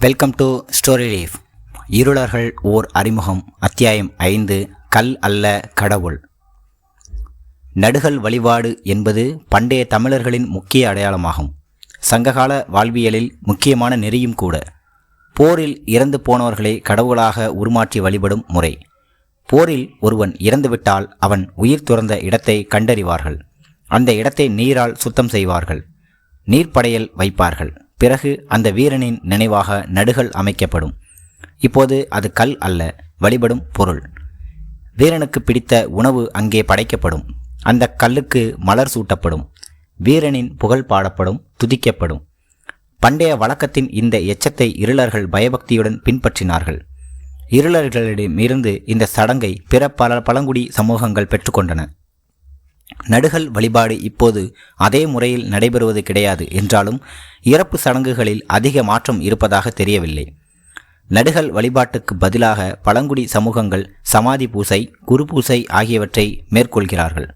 Welcome to story leaf இருளர்கள் ஓர் அறிமுகம் அத்தியாயம் ஐந்து கல் அல்ல கடவுள். நடுகள் வழிபாடு என்பது பண்டைய தமிழர்களின் முக்கிய அடையாளமாகும். சங்ககால வாழ்வியலில் முக்கியமான நெறியும் கூட. போரில் இறந்து போனவர்களை கடவுளாக உருமாற்றி வழிபடும் முறை. போரில் ஒருவன் இறந்துவிட்டால் அவன் உயிர் துறந்த இடத்தை கண்டறிவார்கள். அந்த இடத்தை நீரால் சுத்தம் செய்வார்கள். நீர்ப்படையல் வைப்பார்கள். பிறகு அந்த வீரனின் நினைவாக நடுகள் அமைக்கப்படும். இப்போது அது கல் அல்ல வழிபடும் பொருள். வீரனுக்கு பிடித்த உணவு அங்கே படைக்கப்படும். அந்த கல்லுக்கு மலர் சூட்டப்படும். வீரனின் புகழ் பாடப்படும் துதிக்கப்படும். பண்டைய வழக்கத்தின் இந்த எச்சத்தை இருளர்கள் பயபக்தியுடன் பின்பற்றினார்கள். இருளர்களிடமிருந்து இந்த சடங்கை பிற பல பழங்குடி சமூகங்கள் பெற்றுக்கொண்டன. நடுகல் வழிபாடு இப்போது அதே முறையில் நடைபெறுவது கிடையாது என்றாலும் இறப்பு சடங்குகளில் அதிக மாற்றம் இருப்பதாக தெரியவில்லை. நடுகல் வழிபாட்டுக்கு பதிலாக பழங்குடி சமூகங்கள் சமாதி பூசை குரு பூசை ஆகியவற்றை மேற்கொள்கிறார்கள்.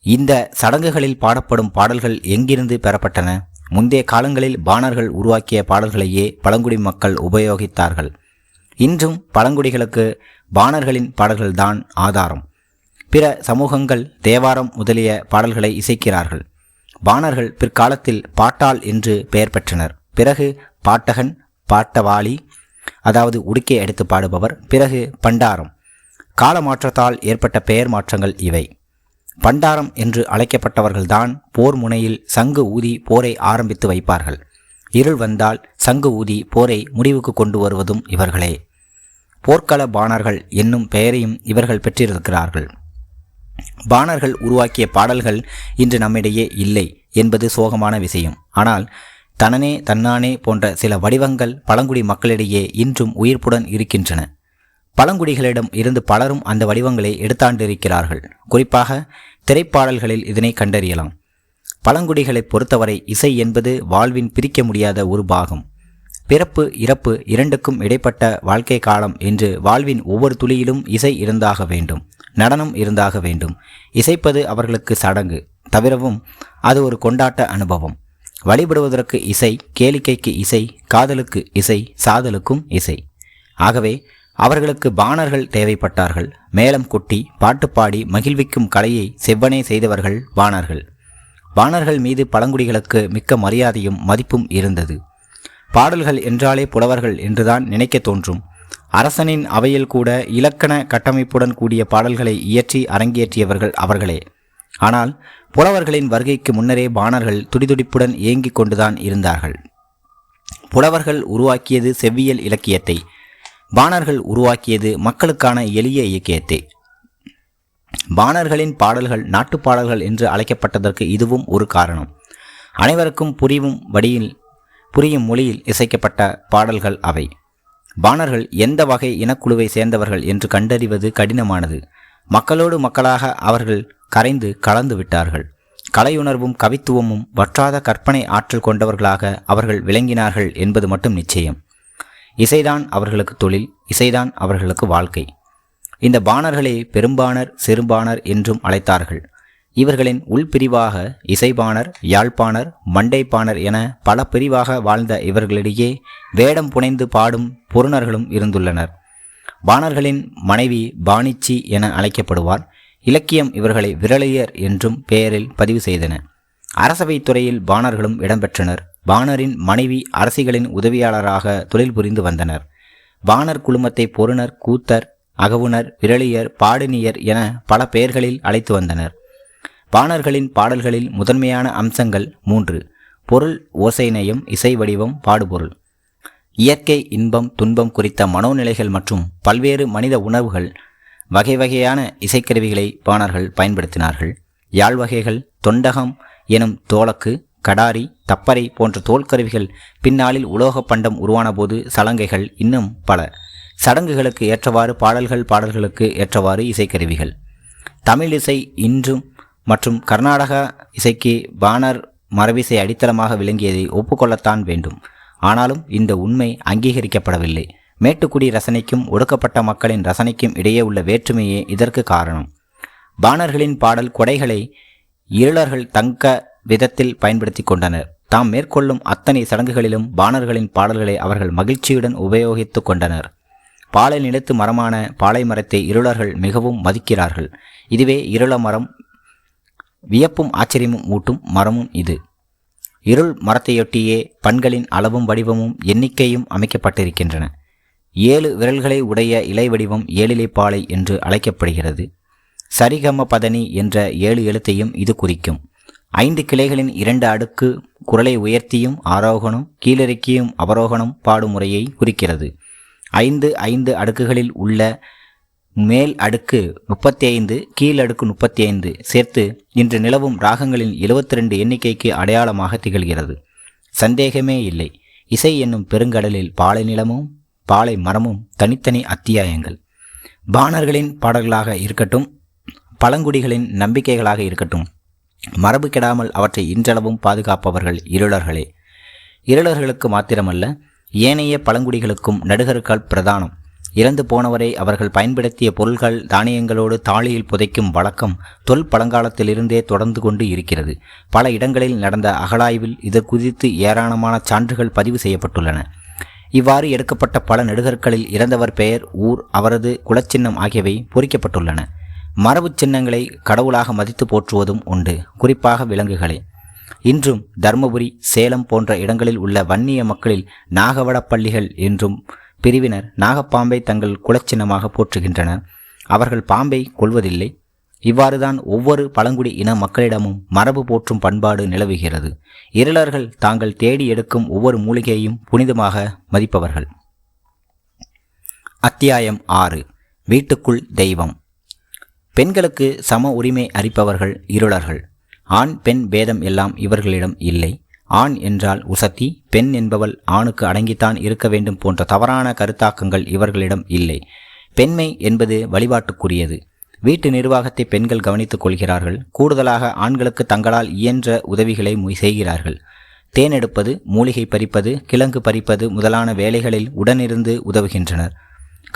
இந்த சடங்குகளில் பாடப்படும் பாடல்கள் எங்கிருந்து பெறப்பட்டன? முந்தைய காலங்களில் பாணர்கள் உருவாக்கிய பாடல்களையே பழங்குடி மக்கள் உபயோகித்தார்கள். இன்றும் பழங்குடிகளுக்கு பாணர்களின் பாடல்கள்தான் ஆதாரம். பிற சமூகங்கள் தேவாரம் முதலிய பாடல்களை இசைக்கிறார்கள். பாணர்கள் பிற்காலத்தில் பாட்டாள் என்று பெயர் பெற்றனர். பிறகு பாட்டகன் பாட்டவாளி அதாவது உடுக்கை எடுத்து பாடுபவர் பிறகு பண்டாரம். கால மாற்றத்தால் ஏற்பட்ட பெயர் மாற்றங்கள் இவை. பண்டாரம் என்று அழைக்கப்பட்டவர்கள்தான் போர் முனையில் சங்கு ஊதி போரை ஆரம்பித்து வைப்பார்கள். இருள் வந்தால் சங்கு ஊதி போரை முடிவுக்கு கொண்டு வருவதும் இவர்களே. போர்க்கள பாணர்கள் என்னும் பெயரையும் இவர்கள் பெற்றிருக்கிறார்கள். பாணர்கள் உருவாக்கிய பாடல்கள் இன்று நம்மிடையே இல்லை என்பது சோகமான விஷயம். ஆனால் தனனே தன்னானே போன்ற சில வடிவங்கள் பழங்குடி மக்களிடையே இன்றும் உயிர்ப்புடன் இருக்கின்றன. பழங்குடிகளிடம் இருந்து பலரும் அந்த வடிவங்களை எடுத்தாண்டிருக்கிறார்கள். குறிப்பாக திரைப்பாடல்களில் இதனை கண்டறியலாம். பழங்குடிகளை பொறுத்தவரை இசை என்பது வாழ்வின் பிரிக்க முடியாத ஒரு பாகம். பிறப்பு இறப்பு இரண்டுக்கும் இடைப்பட்ட வாழ்க்கை காலம் என்று வாழ்வின் ஒவ்வொரு துளியிலும் இசை இருந்தாக வேண்டும். நடனம் இருந்தாக வேண்டும். இசைப்பது அவர்களுக்கு சடங்கு தவிரவும் அது ஒரு கொண்டாட்ட அனுபவம். வழிபடுவதற்கு இசை கேளிக்கைக்கு இசை காதலுக்கு இசை சாதலுக்கும் இசை. ஆகவே அவர்களுக்கு பாணர்கள் தேவைப்பட்டார்கள். மேளம் கொட்டி பாட்டு பாடி மகிழ்விக்கும் கலையை செவ்வனே செய்தவர்கள் பாணர்கள் பாணர்கள் மீது பழங்குடிகளுக்கு மிக்க மரியாதையும் மதிப்பும் இருந்தது. பாடல்கள் என்றாலே புலவர்கள் என்றுதான் நினைக்க தோன்றும். அரசனின் அவையில் கூட இலக்கண கட்டமைப்புடன் கூடிய பாடல்களை இயற்றி அரங்கேற்றியவர்கள் அவர்களே. ஆனால் புலவர்களின் வருகைக்கு முன்னரே பாணர்கள் துடிதுடிப்புடன் இயங்கிக் கொண்டுதான் இருந்தார்கள். புலவர்கள் உருவாக்கியது செவ்வியல் இலக்கியத்தை பாணர்கள் உருவாக்கியது மக்களுக்கான எளிய இலக்கியத்தை பாணர்களின் பாடல்கள் நாட்டுப் பாடல்கள் என்று அழைக்கப்பட்டதற்கு இதுவும் ஒரு காரணம். அனைவருக்கும் புரியும் வடியில் புரியும் மொழியில் இசைக்கப்பட்ட பாடல்கள் அவை. பாணர்கள் எந்த வகை இனக்குழுவை சேர்ந்தவர்கள் என்று கண்டறிவது கடினமானது. மக்களோடு மக்களாக அவர்கள் கரைந்து கலந்து விட்டார்கள். கலையுணர்வும் கவித்துவமும் வற்றாத கற்பனை ஆற்றல் கொண்டவர்களாக அவர்கள் விளங்கினார்கள் என்பது மட்டும் நிச்சயம். இசைதான் அவர்களுக்கு தொழில் இசைதான் அவர்களுக்கு வாழ்க்கை. இந்த பாணர்களை பெரும்பாணர் சிறுபாணர் என்றும் அழைத்தார்கள். இவர்களின் உள்பிரிவாக இசைபாணர் யாழ்ப்பாணர் மண்டைப்பாணர் என பல பிரிவாக வாழ்ந்த இவர்களிடையே வேடம் புனைந்து பாடும் பொருணர்களும் இருந்துள்ளனர். பாணர்களின் மனைவி பாணிச்சி என அழைக்கப்படுவார். இலக்கியம் இவர்களை விரலியர் என்றும் பெயரில் பதிவு செய்தன. அரசவை துறையில் பாணர்களும் இடம்பெற்றனர். பாணரின் மனைவி அரசிகளின் உதவியாளராக தொழில் புரிந்து வந்தனர். பாணர் குழுமத்தை பொருணர் கூத்தர் அகவுணர் விரலியர் பாடினியர் என பல பெயர்களில் அழைத்து வந்தனர். பாணர்களின் பாடல்களில் முதன்மையான அம்சங்கள் மூன்று. பொருள் ஓசைநயம் இசை வடிவம் பாடுபொருள். இயற்கை இன்பம் துன்பம் குறித்த மனோநிலைகள் மற்றும் பல்வேறு மனித உணர்வுகள் வகை வகையான இசைக்கருவிகளை பாணர்கள் பயன்படுத்தினார்கள். யாழ் வகைகள் தொண்டகம் எனும் தோலக்கு கடாரி தப்பறை போன்ற தோல்கருவிகள் பின்னாளில் உலோக பண்டம் உருவான போது சலங்கைகள் இன்னும் பல. சடங்குகளுக்கு ஏற்றவாறு பாடல்கள் பாடல்களுக்கு ஏற்றவாறு இசைக்கருவிகள். தமிழ் இசை இன்றும் மற்றும் கர்நாடக இசைக்கு பானர் மரபிசை அடித்தளமாக விளங்கியதை ஒப்புக்கொள்ளத்தான் வேண்டும். ஆனாலும் இந்த உண்மை அங்கீகரிக்கப்படவில்லை. மேட்டுக்குடி ரசனைக்கும் ஒடுக்கப்பட்ட மக்களின் ரசனைக்கும் இடையே உள்ள வேற்றுமையே இதற்கு காரணம். பாணர்களின் பாடல் கொடைகளை இருளர்கள் தங்க விதத்தில் பயன்படுத்தி கொண்டனர். தாம் மேற்கொள்ளும் அத்தனை சடங்குகளிலும் பாணர்களின் பாடல்களை அவர்கள் மகிழ்ச்சியுடன் உபயோகித்து கொண்டனர். பாலை நிலத்து மரமான பாலை மரத்தை இருளர்கள் மிகவும் மதிக்கிறார்கள். இதுவே இருள மரம் வியப்பும் ஆச்சரியமும் ஊட்டும் மரமும் இது. இருள் மரத்தையொட்டியே பண்களின் அளவும் வடிவமும் எண்ணிக்கையும் அமைக்கப்பட்டிருக்கின்றன. ஏழு விரல்களை உடைய இலை வடிவம் ஏழிலைப்பாலை என்று அழைக்கப்படுகிறது. சரிகம பதனி என்ற ஏழு எழுத்தையும் இது குறிக்கும். ஐந்து கிளைகளின் இரண்டு அடுக்கு குரலை உயர்த்தியும் ஆரோகணம் கீழிறக்கியும் அவரோகணம் பாடும் முறையை குறிக்கிறது. ஐந்து ஐந்து அடுக்குகளில் உள்ள மேல் அடுக்கு முப்பத்தி ஐந்து கீழ் அடுக்கு முப்பத்தி ஐந்து சேர்த்து இன்று நிலவும் ராகங்களின் எழுபத்தி ரெண்டு எண்ணிக்கைக்கு அடையாளமாக திகழ்கிறது. சந்தேகமே இல்லை. இசை என்னும் பெருங்கடலில் பாலை நிலமும் பாலை மரமும் தனித்தனி அத்தியாயங்கள். பாணர்களின் பாடல்களாக இருக்கட்டும் பழங்குடிகளின் நம்பிக்கைகளாக இருக்கட்டும் மரபு கெடாமல் அவற்றை இன்றளவும் பாதுகாப்பவர்கள் இருளர்களே. இருளர்களுக்கு மாத்திரமல்ல ஏனைய பழங்குடிகளுக்கும் நடுகருக்கால் பிரதானம். இறந்து போனவரை அவர்கள் பயன்படுத்திய பொருள்கள் தானியங்களோடு தாளியில் புதைக்கும் வழக்கம் தொல் பழங்காலத்திலிருந்தே தொடர்ந்து கொண்டு இருக்கிறது. பல இடங்களில் நடந்த அகழாய்வில் இது குறித்து ஏராளமான சான்றுகள் பதிவு செய்யப்பட்டுள்ளன. இவ்வாறு எடுக்கப்பட்ட பல நெடுகற்களில் இறந்தவர் பெயர் ஊர் அவரது குலச்சின்னம் ஆகியவை பொறிக்கப்பட்டுள்ளன. மரபு சின்னங்களை கடவுளாக மதித்து போற்றுவதும் உண்டு குறிப்பாக விலங்குகளை. இன்றும் தர்மபுரி சேலம் போன்ற இடங்களில் உள்ள வன்னிய மக்களில் நாகவட பள்ளிகள் என்றும் பிரிவினர் நாகப்பாம்பை தங்கள் குலச்சின்னமாக போற்றுகின்றனர். அவர்கள் பாம்பை கொள்வதில்லை இவ்வாறுதான் ஒவ்வொரு பழங்குடி இன மக்களிடமும் மரபு போற்றும் பண்பாடு நிலவுகிறது. இருளர்கள் தாங்கள் தேடி எடுக்கும் ஒவ்வொரு மூலிகையையும் புனிதமாக மதிப்பவர்கள். அத்தியாயம் ஆறு. வீட்டுக்குள் தெய்வம். பெண்களுக்கு சம உரிமை அளிப்பவர்கள் இருளர்கள். ஆண் பெண் பேதம் எல்லாம் இவர்களிடம் இல்லை. ஆண் என்றால் உசத்தி பெண் என்பவள் ஆணுக்கு அடங்கித்தான் இருக்க வேண்டும் போன்ற தவறான கருத்தாக்கங்கள் இவர்களிடம் இல்லை. பெண்மை என்பது வழிபாட்டுக்குரியது. வீட்டு நிர்வாகத்தை பெண்கள் கவனித்துக் கொள்கிறார்கள். கூடுதலாக ஆண்களுக்கு தங்களால் இயன்ற உதவிகளை செய்கிறார்கள். தேன் எடுப்பது மூலிகை பறிப்பது கிழங்கு பறிப்பது முதலான வேலைகளில் உடனிருந்து உதவுகின்றனர்.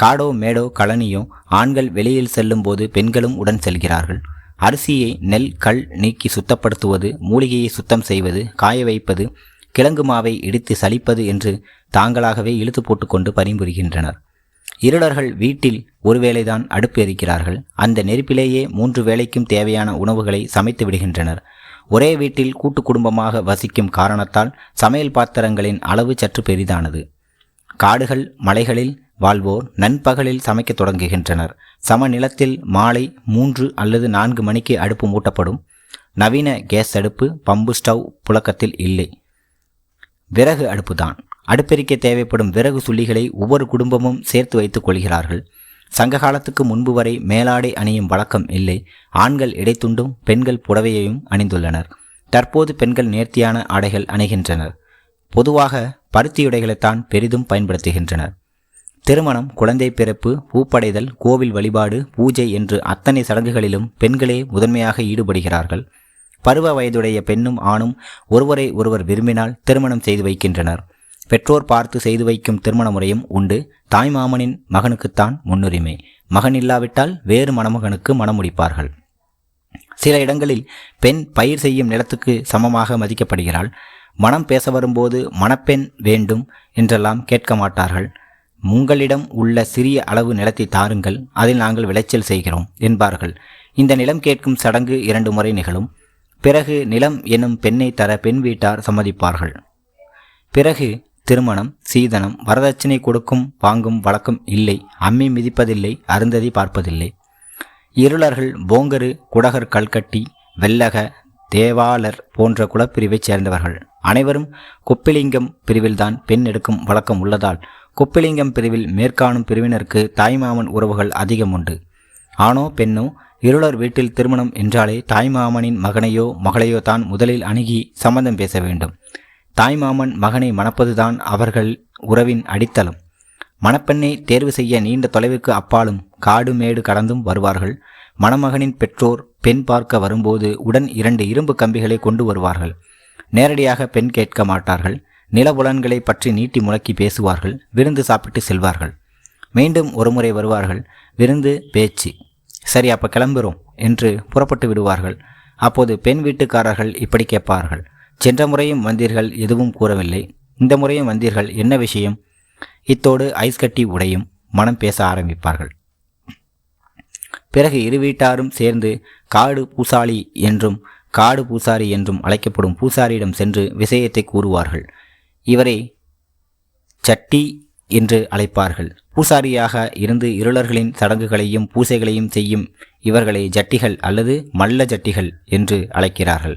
காடோ மேடோ கழனியோ ஆண்கள் வெளியில் செல்லும் போது பெண்களும் உடன் செல்கிறார்கள். அரிசியை நெல் கல் நீக்கி சுத்தப்படுத்துவது மூலிகையை சுத்தம் செய்வது காய வைப்பது கிழங்கு மாவை இடித்து சலிப்பது என்று தாங்களாகவே இழுத்து போட்டுக்கொண்டு பரிந்துரைகின்றனர் இருளர்கள் வீட்டில் ஒருவேளைதான் அடுப்பு எரிக்கிறார்கள். அந்த நெருப்பிலேயே மூன்று வேளைக்கும் தேவையான உணவுகளை சமைத்து விடுகின்றனர். ஒரே வீட்டில் கூட்டு குடும்பமாக வசிக்கும் காரணத்தால் சமையல் பாத்திரங்களின் அளவு சற்று பெரிதானது. காடுகள் மலைகளில் வாழ்வோர் நண்பகலில் சமைக்கத் தொடங்குகின்றனர். சமநிலத்தில் மாலை மூன்று அல்லது நான்கு மணிக்கு அடுப்பு மூட்டப்படும். நவீன கேஸ் அடுப்பு பம்பு ஸ்டவ் புழக்கத்தில் இல்லை. விறகு அடுப்புதான். அடுப்பெருக்க தேவைப்படும் விறகு சுள்ளிகளை ஒவ்வொரு குடும்பமும் சேர்த்து வைத்துக் கொள்கிறார்கள். சங்க காலத்துக்கு முன்பு வரை மேலாடை அணியும் வழக்கம் இல்லை. ஆண்கள் இடைத்துண்டும் பெண்கள் புடவையையும் அணிந்துள்ளனர். தற்போது பெண்கள் நேர்த்தியான ஆடைகள் அணிகின்றனர். பொதுவாக பருத்தியுடைகளைத்தான் பெரிதும் பயன்படுத்துகின்றனர். திருமணம் குழந்தை பிறப்பு பூப்படைதல் கோவில் வழிபாடு பூஜை என்று அத்தனை சடங்குகளிலும் பெண்களே முதன்மையாக ஈடுபடுகிறார்கள். பருவ வயதுடைய பெண்ணும் ஆணும் ஒருவரை ஒருவர் விரும்பினால் திருமணம் செய்து வைக்கின்றனர். பெற்றோர் பார்த்து செய்து வைக்கும் திருமண முறையும் உண்டு. தாய் மாமனின் மகனுக்குத்தான் முன்னுரிமை. மகன் இல்லாவிட்டால் வேறு மணமகனுக்கு மணமுடிப்பார்கள். சில இடங்களில் பெண் பயிர் செய்யும் நிலத்துக்கு சமமாக மதிக்கப்படுகிறாள். மனம் பேச வரும்போது மணப்பெண் வேண்டும் என்றெல்லாம் கேட்க மாட்டார்கள். உங்களிடம் உள்ள சிறிய அளவு நிலத்தை தாருங்கள் அதில் நாங்கள் விளைச்சல் செய்கிறோம் என்பார்கள். இந்த நிலம் கேட்கும் சடங்கு இரண்டு முறை நிகழும். பிறகு நிலம் எனும் பெண்ணை தர பெண் வீட்டார் சம்மதிப்பார்கள். பிறகு திருமணம் சீதனம் வரதட்சணை கொடுக்கும் வாங்கும் வழக்கம் இல்லை அம்மி மிதிப்பதில்லை அருந்ததி பார்ப்பதில்லை. இருளர்கள் போங்கரு குடகர் கல்கட்டி வெள்ளக தேவாளர் போன்ற குலப்பிரிவைச் சேர்ந்தவர்கள். அனைவரும் குப்பிலிங்கம் பிரிவில்தான் பெண் எடுக்கும் வழக்கம் உள்ளதால் குப்பிலிங்கம் பிரிவில் மேற்காணும் பிரிவினருக்கு தாய்மாமன் உறவுகள் அதிகம் உண்டு. ஆணோ பெண்ணோ இருளர் வீட்டில் திருமணம் என்றாலே தாய்மாமனின் மகனையோ மகளையோ தான் முதலில் அணுகி சம்மந்தம் பேச வேண்டும். தாய்மாமன் மகனை மணப்பதுதான் அவர்கள் உறவின் அடித்தளம். மணப்பெண்ணை தேர்வு செய்ய நீண்ட தொலைவுக்கு அப்பாலும் காடு மேடு கடந்தும் வருவார்கள். மணமகனின் பெற்றோர் பெண் பார்க்க வரும்போது உடன் இரண்டு இரும்பு கம்பிகளை கொண்டு வருவார்கள். நேரடியாக பெண் கேட்க மாட்டார்கள். நிலபுலன்களை பற்றி நீட்டி முழக்கி பேசுவார்கள். விருந்து சாப்பிட்டு செல்வார்கள். மீண்டும் ஒருமுறை வருவார்கள். விருந்து பேச்சு. சரி அப்போ கிளம்புறோம் என்று புறப்பட்டு விடுவார்கள். அப்போது பெண் வீட்டுக்காரர்கள் இப்படி கேட்பார்கள். சென்ற முறையும் வந்தீர்கள் எதுவும் கூறவில்லை. இந்த முறையும் வந்தீர்கள் என்ன விஷயம்? இத்தோடு ஐஸ் கட்டி உடையும். மனம் பேச ஆரம்பிப்பார்கள். பிறகு இரு வீட்டாரும் சேர்ந்து காடு பூசாளி என்றும் காடு பூசாரி என்றும் அழைக்கப்படும் பூசாரியிடம் சென்று விஷயத்தை கூறுவார்கள். இவரை சட்டி என்று அழைப்பார்கள். பூசாரியாக இருந்து இருளர்களின் சடங்குகளையும் பூசைகளையும் செய்யும் இவர்களை ஜட்டிகள் அல்லது மல்ல ஜட்டிகள் என்று அழைக்கிறார்கள்.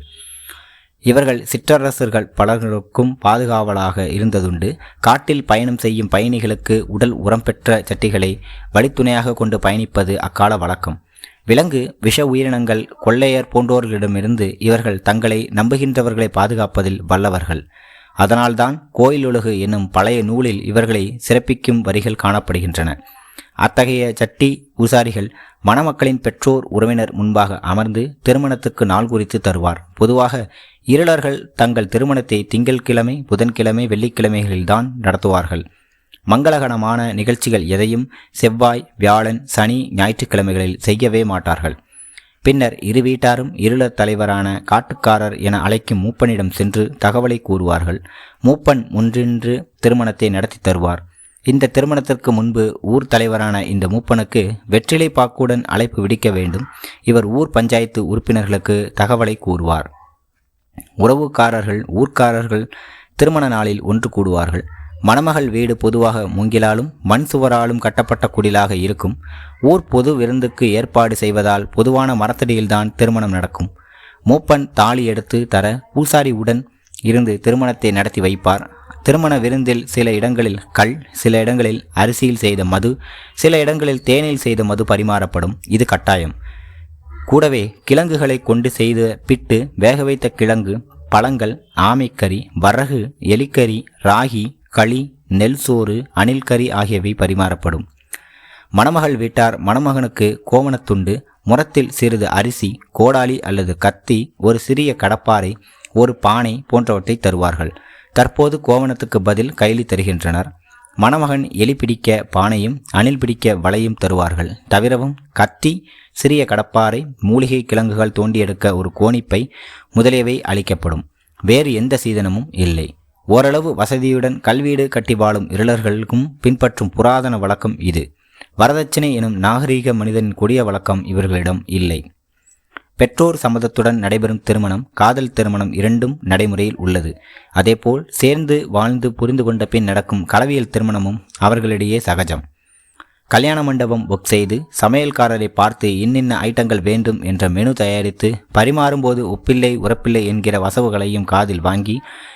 இவர்கள் சிற்றரசர்கள் பலர்களுக்கும் பாதுகாவலாக இருந்ததுண்டு. காட்டில் பயணம் செய்யும் பயணிகளுக்கு உடல் உரம் பெற்ற சட்டிகளை வழித்துணையாக கொண்டு பயணிப்பது அக்கால வழக்கம். விலங்கு விஷ உயிரினங்கள் கொள்ளையர் போன்றோர்களிடமிருந்து இவர்கள் தங்களை நம்புகின்றவர்களை பாதுகாப்பதில் வல்லவர்கள். அதனால்தான் கோயிலுலகு என்னும் பழைய நூலில் இவர்களை சிறப்பிக்கும் வரிகள் காணப்படுகின்றன. அத்தகைய சட்டி பூசாரிகள் மணமக்களின் பெற்றோர் உறவினர் முன்பாக அமர்ந்து திருமணத்துக்கு நாள் குறித்து தருவார். பொதுவாக இருளர்கள் தங்கள் திருமணத்தை திங்கள்கிழமை புதன்கிழமை வெள்ளிக்கிழமைகளில்தான் நடத்துவார்கள். மங்களகரமான நிகழ்ச்சிகள் எதையும் செவ்வாய் வியாழன் சனி ஞாயிற்றுக்கிழமைகளில் செய்யவே மாட்டார்கள். பின்னர் இரு வீட்டாரும் இருளர் தலைவரான காட்டுக்காரர் என அழைக்கும் மூப்பனிடம் சென்று தகவலை கூறுவார்கள். மூப்பன் முன்றின்று திருமணத்தை நடத்தி தருவார். இந்த திருமணத்திற்கு முன்பு ஊர் தலைவரான இந்த மூப்பனுக்கு வெற்றிலை பாக்குடன் அழைப்பு விடுக்க வேண்டும். இவர் ஊர் பஞ்சாயத்து உறுப்பினர்களுக்கு தகவலை கூறுவார். உறவுக்காரர்கள் ஊர்க்காரர்கள் திருமண நாளில் ஒன்று கூடுவார்கள். மணமகள் வீடு பொதுவாக மூங்கிலாலும் மண் சுவராலும் கட்டப்பட்ட குடிலாக இருக்கும். ஊர் பொது விருந்துக்கு ஏற்பாடு செய்வதால் பொதுவான மரத்தடியில்தான் திருமணம் நடக்கும். மூப்பன் தாலி எடுத்து தர பூசாரி உடன் இருந்து திருமணத்தை நடத்தி வைப்பார். திருமண விருந்தில் சில இடங்களில் கல் சில இடங்களில் அரிசியில் செய்த மது சில இடங்களில் தேனில் செய்த மது பரிமாறப்படும். இது கட்டாயம். கூடவே கிழங்குகளை கொண்டு செய்த பிட்டு வேக வைத்த கிழங்கு பழங்கள் ஆமைக்கறி வரகு எலிக்கறி ராகி களி நெல் சோறு அணில் கறி ஆகியவை பரிமாறப்படும். மணமகள் வீட்டார் மணமகனுக்கு கோவணத்துண்டு முரத்தில் சிறிது அரிசி கோடாலி அல்லது கத்தி ஒரு சிறிய கடப்பாறை ஒரு பானை போன்றவற்றை தருவார்கள். தற்போது கோவணத்துக்கு பதில் கைலி தருகின்றனர். மணமகன் எலி பிடிக்க பானையும் அணில் பிடிக்க வலையும் தருவார்கள். தவிரவும் கத்தி சிறிய கடப்பாறை மூலிகை கிழங்குகள் தோண்டி எடுக்க ஒரு கோணிப்பை முதலியவை அளிக்கப்படும். வேறு எந்த சீதனமும் இல்லை. ஓரளவு வசதியுடன் கல்வீடு கட்டி வாழும் இருளர்களுக்கும் பின்பற்றும் புராதன வழக்கம் இது. வரதட்சணை எனும் நாகரீக மனிதனின் கொடிய வழக்கம் இவர்களிடம் இல்லை. பெற்றோர் சம்மதத்துடன் நடைபெறும் திருமணம் காதல் திருமணம் இரண்டும் நடைமுறையில் உள்ளது. அதேபோல் சேர்ந்து வாழ்ந்து புரிந்து கொண்ட பின் நடக்கும் களவியல் திருமணமும் அவர்களிடையே சகஜம். கல்யாண மண்டபம் புக் செய்து சமையல்காரரை பார்த்து இன்னின்ன ஐட்டங்கள் வேண்டும் என்ற மெனு தயாரித்து பரிமாறும்போது உப்பில்லை உரப்பில்லை என்கிற வசவுகளையும் காதில் வாங்கி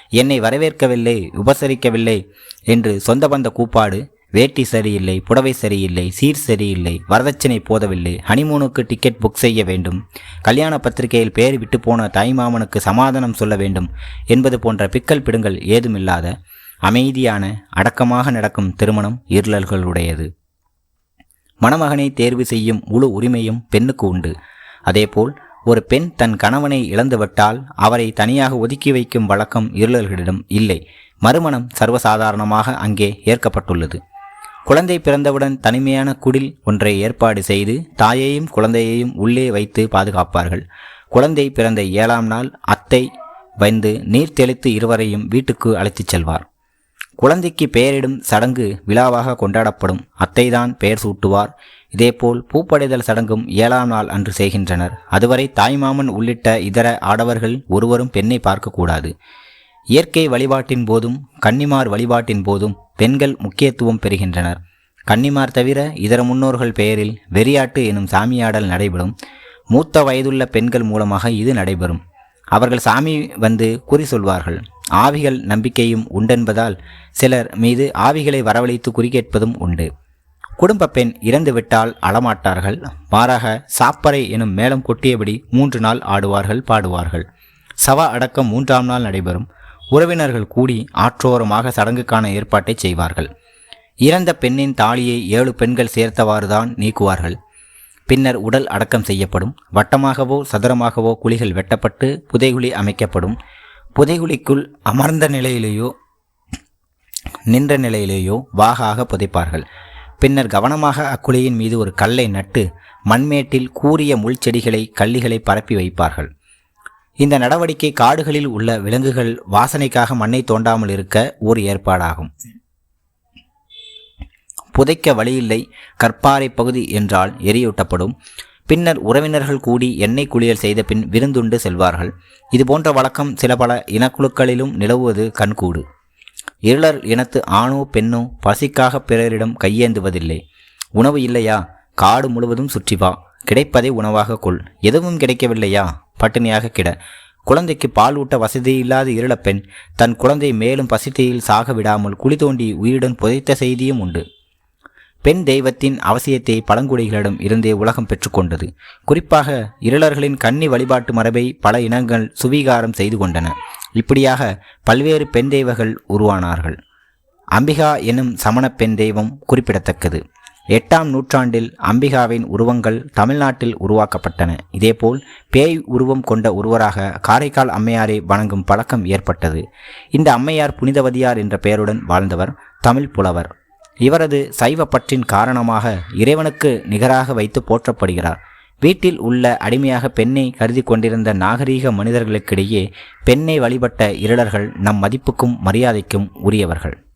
என்னை வரவேற்கவில்லை உபசரிக்கவில்லை என்று சொந்த பந்த கூப்பாடு வேட்டி சரியில்லை புடவை சரியில்லை சீர் சரியில்லை வரதட்சணை போதவில்லை ஹனிமூனுக்கு டிக்கெட் புக் செய்ய வேண்டும் கல்யாண பத்திரிகையில் பெயர் விட்டு போன தாய்மாமனுக்கு சமாதானம் சொல்ல வேண்டும் என்பது போன்ற பிக்கல் பிடுங்கள் ஏதுமில்லாத அமைதியான அடக்கமாக நடக்கும் திருமணம் இருளர்களுடையது. மணமகனை தேர்வு செய்யும் முழு உரிமையும் பெண்ணுக்கு உண்டு. அதேபோல் ஒரு பெண் தன் கணவனை இழந்துவிட்டால் அவரை தனியாக ஒதுக்கி வைக்கும் வழக்கம் இருளர்களிடம் இல்லை. மறுமணம் சர்வசாதாரணமாக அங்கே ஏற்கப்பட்டுள்ளது. குழந்தை பிறந்தவுடன் தனிமையான குடில் ஒன்றை ஏற்பாடு செய்து தாயையும் குழந்தையையும் உள்ளே வைத்து பாதுகாப்பார்கள். குழந்தை பிறந்த ஏழாம் நாள் அத்தை வந்து நீர் தெளித்து இருவரையும் வீட்டுக்கு அழைத்துச் செல்வார். குழந்தைக்கு பெயரிடும் சடங்கு விழாவாக கொண்டாடப்படும். அத்தைதான் பெயர் சூட்டுவார். இதேபோல் பூப்படைதல் சடங்கும் ஏழாம் நாள் அன்று செய்கின்றனர். அதுவரை தாய்மாமன் உள்ளிட்ட இதர ஆடவர்கள் ஒருவரும் பெண்ணை பார்க்கக்கூடாது. இயற்கை வழிபாட்டின் போதும் கன்னிமார் வழிபாட்டின் போதும் பெண்கள் முக்கியத்துவம் பெறுகின்றனர். கன்னிமார் தவிர இதர முன்னோர்கள் பெயரில் வெறியாட்டு எனும் சாமியாடல் நடைபெறும். மூத்த வயதுள்ள பெண்கள் மூலமாக இது நடைபெறும். அவர்கள் சாமி வந்து குறி சொல்வார்கள். ஆவிகள் நம்பிக்கையும் உண்டென்பதால் சிலர் மீது ஆவிகளை வரவழைத்து குறிகேட்பதும் உண்டு. குடும்ப பெண் இறந்துவிட்டால் அழமாட்டார்கள். மாறாக சாப்பறை எனும் மேளம் கொட்டியபடி மூன்று நாள் ஆடுவார்கள் பாடுவார்கள். சவ அடக்கம் மூன்றாம் நாள் நடைபெறும். உறவினர்கள் கூடி ஆற்றோரமாக சடங்குக்கான ஏற்பாட்டை செய்வார்கள். இறந்த பெண்ணின் தாலியை ஏழு பெண்கள் சேர்த்தவாறுதான் நீக்குவார்கள். பின்னர் உடல் அடக்கம் செய்யப்படும். வட்டமாகவோ சதுரமாகவோ குழிகள் வெட்டப்பட்டு புதைகுழி அமைக்கப்படும். புதைகுழிக்குள் அமர்ந்த நிலையிலேயோ நின்ற நிலையிலேயோ வாகாக புதைப்பார்கள். பின்னர் கவனமாக அக்குழியின் மீது ஒரு கல்லை நட்டு மண்மேட்டில் கூறிய முள் செடிகளை கள்ளிகளை பரப்பி வைப்பார்கள். இந்த நடவடிக்கை காடுகளில் உள்ள விலங்குகள் வாசனைக்காக மண்ணை தோண்டாமல் இருக்க ஒரு ஏற்பாடாகும். புதைக்க வழியில்லை கற்பாறை பகுதி என்றால் எரியூட்டப்படும். பின்னர் உறவினர்கள் கூடி எண்ணெய் குளியல் செய்த பின் விருந்துண்டு செல்வார்கள். இது போன்ற வழக்கம் சில பல இனக்குழுக்களிலும் நிலவுவது கண்கூடு. இருளர் இனத்து ஆணோ பெண்ணோ பசிக்காக பிறரிடம் கையேந்துவதில்லை. உணவு இல்லையா? காடு முழுவதும் சுற்றி வா. கிடைப்பதை உணவாக கொள். எதுவும் கிடைக்கவில்லையா? பட்டினியாக கிட. குழந்தைக்கு பால் ஊட்ட வசதியில்லாத இருளப்பெண் தன் குழந்தை மேலும் பசித்தையில் சாக விடாமல் குழி தோண்டி உயிருடன் புதைத்த செய்தியும் உண்டு. பெண் தெய்வத்தின் அவசியத்தை பழங்குடிகளிடம் இருந்தே உலகம் பெற்றுக்கொண்டது. குறிப்பாக இருளர்களின் கன்னி வழிபாட்டு மரபை பல இனங்கள் சுவீகாரம் செய்து கொண்டன. இப்படியாக பல்வேறு பெண் தெய்வங்கள் உருவானார்கள். அம்பிகா எனும் சமண பெண் தெய்வம் குறிப்பிடத்தக்கது. எட்டாம் நூற்றாண்டில் அம்பிகாவின் உருவங்கள் தமிழ்நாட்டில் உருவாக்கப்பட்டன. இதேபோல் பேய் உருவம் கொண்ட ஒருவராக காரைக்கால் அம்மையாரை வணங்கும் பழக்கம் ஏற்பட்டது. இந்த அம்மையார் புனிதவதியார் என்ற பெயருடன் வாழ்ந்தவர் தமிழ் புலவர். இவரது சைவ பற்றின் காரணமாக இறைவனுக்கு நிகராக வைத்து போற்றப்படுகிறார். வீட்டில் உள்ள அடிமையாக பெண்ணை கருதி கொண்டிருந்த நாகரீக மனிதர்களுக்கிடையே பெண்ணை வழிபட்ட இருளர்கள் நம் மதிப்புக்கும் மரியாதைக்கும் உரியவர்கள்.